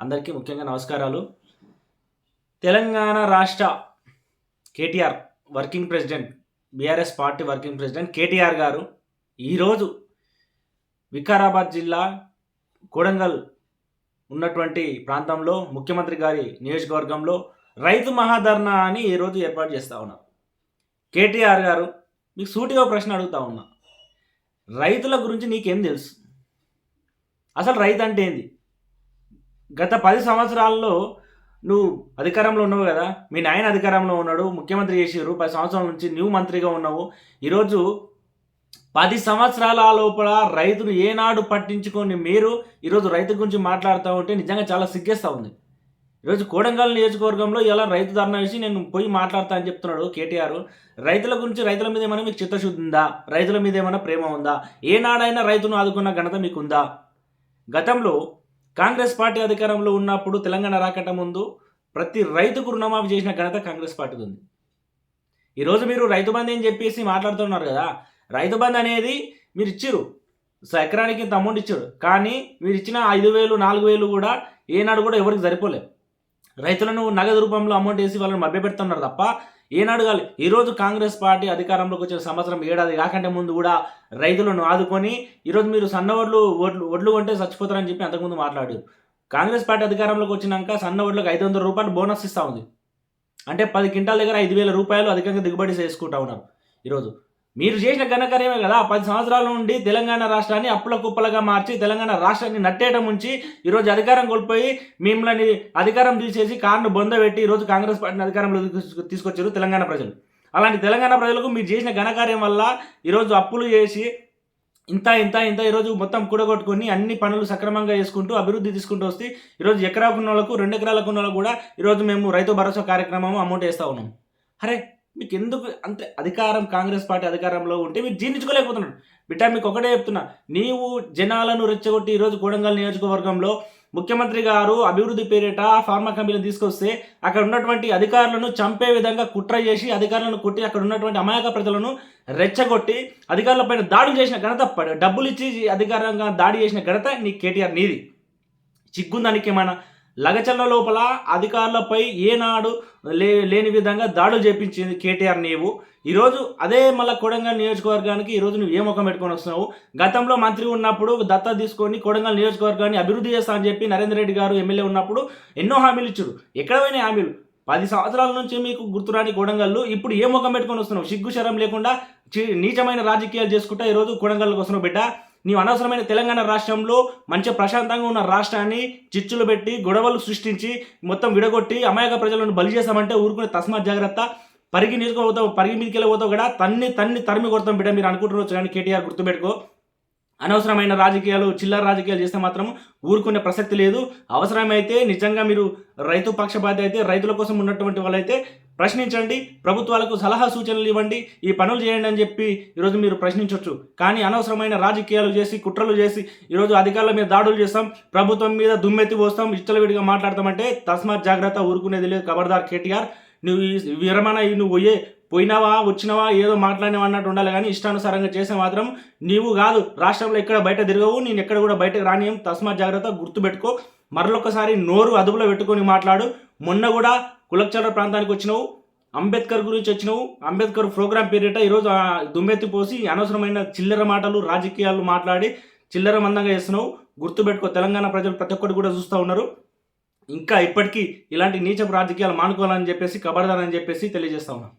అందరికీ ముఖ్యంగా నమస్కారాలు. తెలంగాణ రాష్ట్ర KTR working president BRS party working president KTR గారు ఈరోజు వికారాబాద్ జిల్లా కొడంగల్ ఉన్నటువంటి ప్రాంతంలో ముఖ్యమంత్రి గారి నియోజకవర్గంలో రైతు మహాధర్నా అని ఈరోజు ఏర్పాటు చేస్తూ ఉన్నారు. కేటీఆర్ గారు మీకు సూటిగా ప్రశ్న అడుగుతా ఉన్నా. రైతుల గురించి నీకేం తెలుసు? అసలు రైతు అంటే ఏంది? గత పది సంవత్సరాల్లో నువ్వు అధికారంలో ఉన్నావు కదా మీ నాయన అధికారంలో ఉన్నాడు ముఖ్యమంత్రి చేసిర్రు పది సంవత్సరాల నుంచి నువ్వు మంత్రిగా ఉన్నావు. ఈరోజు పది సంవత్సరాల లోపల రైతును ఏనాడు పట్టించుకొని మీరు ఈరోజు రైతు గురించి మాట్లాడుతూ ఉంటే నిజంగా చాలా సిగ్గేస్తూ ఉంది. ఈరోజు కోడంగల్ నియోజకవర్గంలో ఇలా రైతు ధర్నా వేసి నేను పోయి మాట్లాడతా అని చెప్తున్నాడు కేటీఆర్. రైతుల గురించి రైతుల మీద ఏమైనా మీకు చిత్తశుద్ధి ఉందా? రైతుల మీద ఏమైనా ప్రేమ ఉందా? ఏనాడైనా రైతును ఆదుకున్న ఘనత మీకు ఉందా గతంలో కాంగ్రెస్ పార్టీ అధికారంలో ఉన్నప్పుడు తెలంగాణ రాకట ముందు ప్రతి రైతుకు రుణమాఫీ చేసిన ఘనత కాంగ్రెస్ పార్టీకి ఉంది ఈరోజు మీరు రైతు బంధు అని చెప్పేసి మాట్లాడుతున్నారు కదా రైతు బంధు అనేది మీరు ఇచ్చారు స- ఎకరానికి ఇంత అమౌంట్ ఇచ్చారు కానీ మీరు ఇచ్చిన ఐదు వేలు నాలుగు వేలు కూడా ఏనాడు కూడా ఎవరికి సరిపోలేదు రైతులను నగదు రూపంలో అమౌంట్ వేసి వాళ్ళని మభ్యపెడుతున్నారు తప్ప ఏనాడు ఈరోజు కాంగ్రెస్ పార్టీ అధికారంలోకి వచ్చిన సంవత్సరం ఏడాది కాకంటే ముందు కూడా రైతులను ఆదుకొని ఈరోజు మీరు సన్న ఒడ్లు వడ్లు వడ్లు కొంటే చచ్చిపోతారని చెప్పి అంతకుముందు మాట్లాడారు. కాంగ్రెస్ పార్టీ అధికారంలోకి వచ్చినాక సన్న వడ్లకు ఐదు వందల రూపాయలు బోనస్ ఇస్తూ ఉంది. అంటే పది క్వింటాల దగ్గర ఐదు వేల రూపాయలు అధికంగా దిగుబడి చేసుకుంటా ఉన్నారు. ఈరోజు మీరు చేసిన ఘనకార్యమే కదా. పది సంవత్సరాల నుండి తెలంగాణ రాష్ట్రాన్ని అప్పుల కుప్పలుగా మార్చి తెలంగాణ రాష్ట్రాన్ని నట్టేయడం ఉంచి ఈరోజు అధికారం కోల్పోయి మిమ్మల్ని అధికారం తీసేసి కారును బొందబెట్టి ఈరోజు కాంగ్రెస్ పార్టీని అధికారంలో తీసుకు- తీసుకొచ్చారు తెలంగాణ ప్రజలు. అలాంటి తెలంగాణ ప్రజలకు మీరు చేసిన ఘనకార్యం వల్ల ఈరోజు అప్పులు చేసి ఇంత ఇంత ఇంత ఈరోజు మొత్తం కూడగొట్టుకొని అన్ని పనులు సక్రమంగా చేసుకుంటూ అభివృద్ధి తీసుకుంటూ వస్తే ఈరోజు ఎకరాకున్న వాళ్ళకు రెండు ఎకరాలకు ఉన్న వాళ్ళకు కూడా ఈరోజు మేము రైతు భరోసా కార్యక్రమం అమౌంట్ వేస్తూ ఉన్నాం. అరే మీకు ఎందుకు అంతే అధికారం కాంగ్రెస్ పార్టీ అధికారంలో ఉంటే మీరు జీర్ణించుకోలేకపోతున్నాడు బిడ్డ మీకు ఒకటే చెప్తున్నా. నీవు జనాలను రెచ్చగొట్టి ఈరోజు కోడంగల్ నియోజకవర్గంలో ముఖ్యమంత్రి గారు అభివృద్ధి పేరిట ఫార్మా కంపెనీలు తీసుకొస్తే అక్కడ ఉన్నటువంటి అధికారులను చంపే విధంగా కుట్ర చేసి అధికారులను కొట్టి అక్కడ ఉన్నటువంటి అమాయక ప్రజలను రెచ్చగొట్టి అధికారులపైన దాడులు చేసిన ఘనత డబ్బులు ఇచ్చి అధికారంగా దాడి చేసిన ఘనత నీ కేటీఆర్ నీది. చిగ్గుందానికి ఏమైనా లగచల్ల లోపల అధికారులపై ఏనాడు లే లేని విధంగా దాడులు చేపించింది కేటీఆర్ నీవు. ఈరోజు అదే మళ్ళీ కొడంగల్ నియోజకవర్గానికి ఈరోజు నువ్వు ఏ ముఖం పెట్టుకొని వస్తున్నావు? గతంలో మంత్రి ఉన్నప్పుడు దత్తా తీసుకొని కొడంగల్ నియోజకవర్గాన్ని అభివృద్ధి చేస్తా అని చెప్పి నరేంద్ర రెడ్డి గారు ఎమ్మెల్యే ఉన్నప్పుడు ఎన్నో హామీలు ఇచ్చారు. ఎక్కడ పోయినాయి హామీలు? పది సంవత్సరాల నుంచి మీకు గుర్తురాని కొడంగల్లు ఇప్పుడు ఏ ముఖం పెట్టుకొని వస్తున్నావు? సిగ్గు శరం లేకుండా చి- నీచమైన రాజకీయాలు చేసుకుంటా ఈరోజు కొడంగల్కి వస్తున్నావు బిడ్డ. నీవు అనవసరమైన తెలంగాణ రాష్ట్రంలో మంచి ప్రశాంతంగా ఉన్న రాష్ట్రాన్ని చిచ్చులు పెట్టి గొడవలు సృష్టించి మొత్తం విడగొట్టి అమాయక ప్రజలను బలి చేస్తామంటే ఊరుకునే తస్మాత్ జాగ్రత్త. పరిగి నిలుచుకోపోతావు పరిగి మీదకి వెళ్ళిపోతావు కూడా తన్ని తన్ని తరిమి కొడతాం బిడ్డ మీరు అనుకుంటున్నారు కానీ కేటీఆర్ గుర్తుపెట్టుకో. అనవసరమైన రాజకీయాలు చిల్లర రాజకీయాలు చేస్తే మాత్రం ఊరుకునే ప్రసక్తి లేదు. అవసరమైతే నిజంగా మీరు రైతు పక్షపాతి అయితే రైతుల కోసం ఉన్నటువంటి వాళ్ళైతే ప్రశ్నించండి ప్రభుత్వాలకు సలహా సూచనలు ఇవ్వండి ఈ పనులు చేయండి అని చెప్పి ఈరోజు మీరు ప్రశ్నించవచ్చు కానీ అనవసరమైన రాజకీయాలు చేసి కుట్రలు చేసి ఈరోజు అధికారుల మీద దాడులు చేస్తాం ప్రభుత్వం మీద దుమ్మెత్తి పోస్తాం ఇష్టలవిడిగా మాట్లాడతామంటే తస్మాత్ జాగ్రత్త ఊరుకునేది లేదు. ఖబర్దార్ కేటీఆర్ నువ్వు విరమణ నువ్వు పోయే పోయినావా వచ్చినావా ఏదో మాట్లాడినావా అన్నట్టు ఉండాలి కానీ ఇష్టానుసారంగా చేస్తే మాత్రం నీవు కాదు. రాష్ట్రంలో ఎక్కడ బయట తిరగవు నేను ఎక్కడ కూడా బయటకు రానియం తస్మాత్ జాగ్రత్త గుర్తుపెట్టుకో. మరొకసారి నోరు అదుపులో పెట్టుకొని మాట్లాడు. మొన్న కూడా కులక్చర ప్రాంతానికి వచ్చినావు అంబేద్కర్ గురించి వచ్చినావు అంబేద్కర్ ప్రోగ్రాం పేరిట ఈరోజు ఆ దుమ్మెత్తి పోసి అనవసరమైన చిల్లర మాటలు రాజకీయాలు మాట్లాడి చిల్లర మందంగా చేస్తున్నావు. గుర్తుపెట్టుకో తెలంగాణ ప్రజలు ప్రతి ఒక్కటి కూడా చూస్తూ ఉన్నారు. ఇంకా ఇప్పటికీ ఇలాంటి నీచపు రాజకీయాలు మానుకోవాలని చెప్పేసి కబడదానని చెప్పేసి తెలియజేస్తా ఉన్నాం.